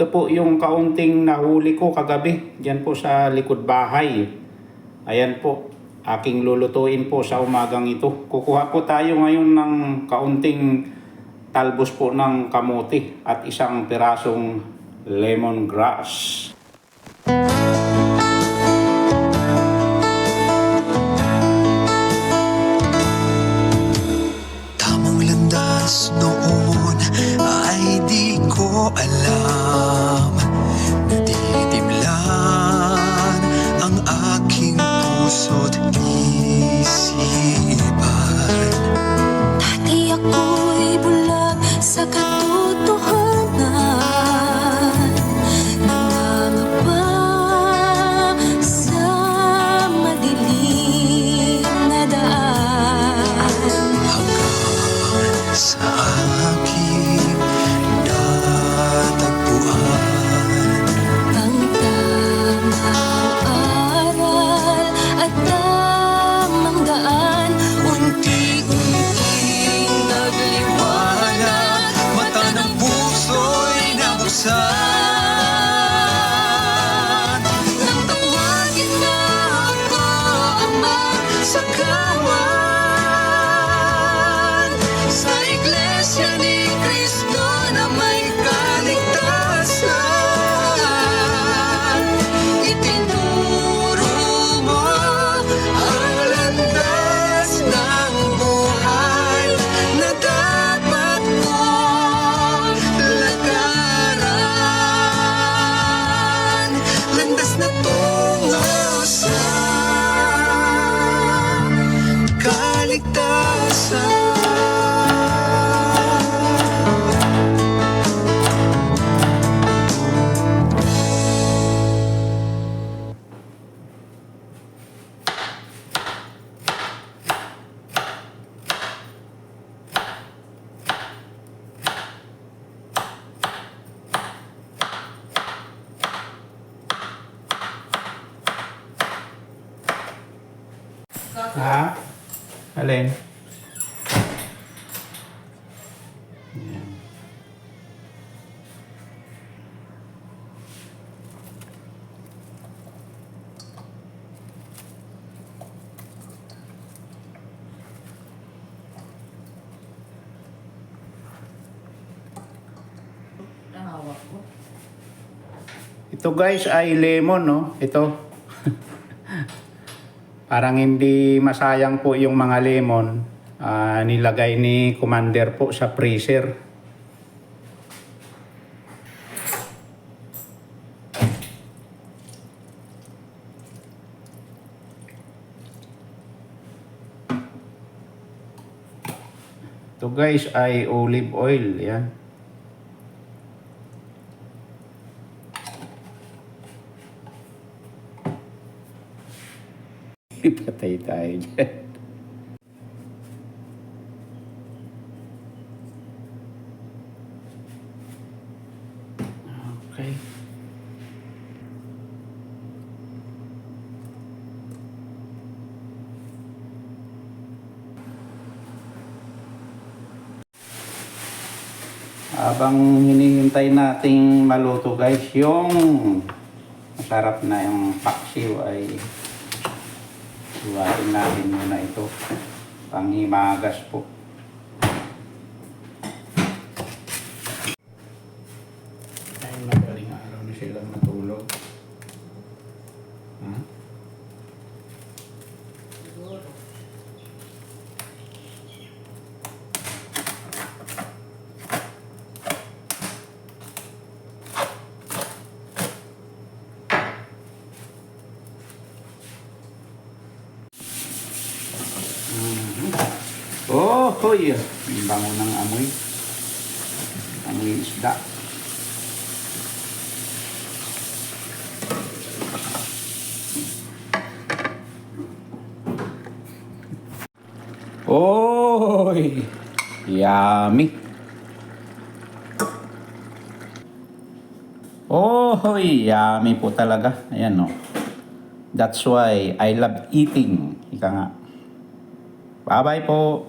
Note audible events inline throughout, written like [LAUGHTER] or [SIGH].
Ito po yung kaunting nahuli ko kagabi. Diyan po sa likod bahay. Ayan po. Aking lulutuin po sa umagang ito. Kukuha po tayo ngayon ng kaunting talbos po ng kamote at isang pirasong lemongrass. Tamang landas noon ay di ko alam isipan Dati ako'y bulag sa katotohanan Tá? Alin? Yan. Ito guys ay lemon, no? Ito. [LAUGHS] Parang hindi masayang po yung mga lemon. Ah, nilagay ni Commander po sa freezer. Ito guys ay olive oil. Yan. Ipatay tayo dyan. Okay. Habang hinihintay nating maluto guys, yung masarap na yung paksiw ay Iwain natin muna ito. Panghimagas po. Ay, madaling araw na silang natulog. Hoy. Ang bango ng amoy. Amoy isda. Oy! Yummy. Oh, yummy po talaga. Ayan, no. That's why I love eating. Ika nga. Bye-bye po.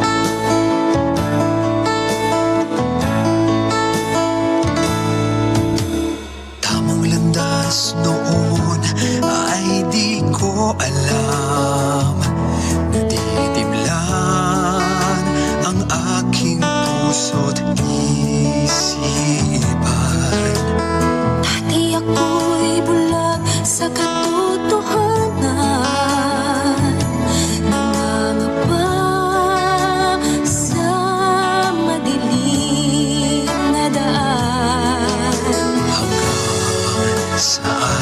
eyes.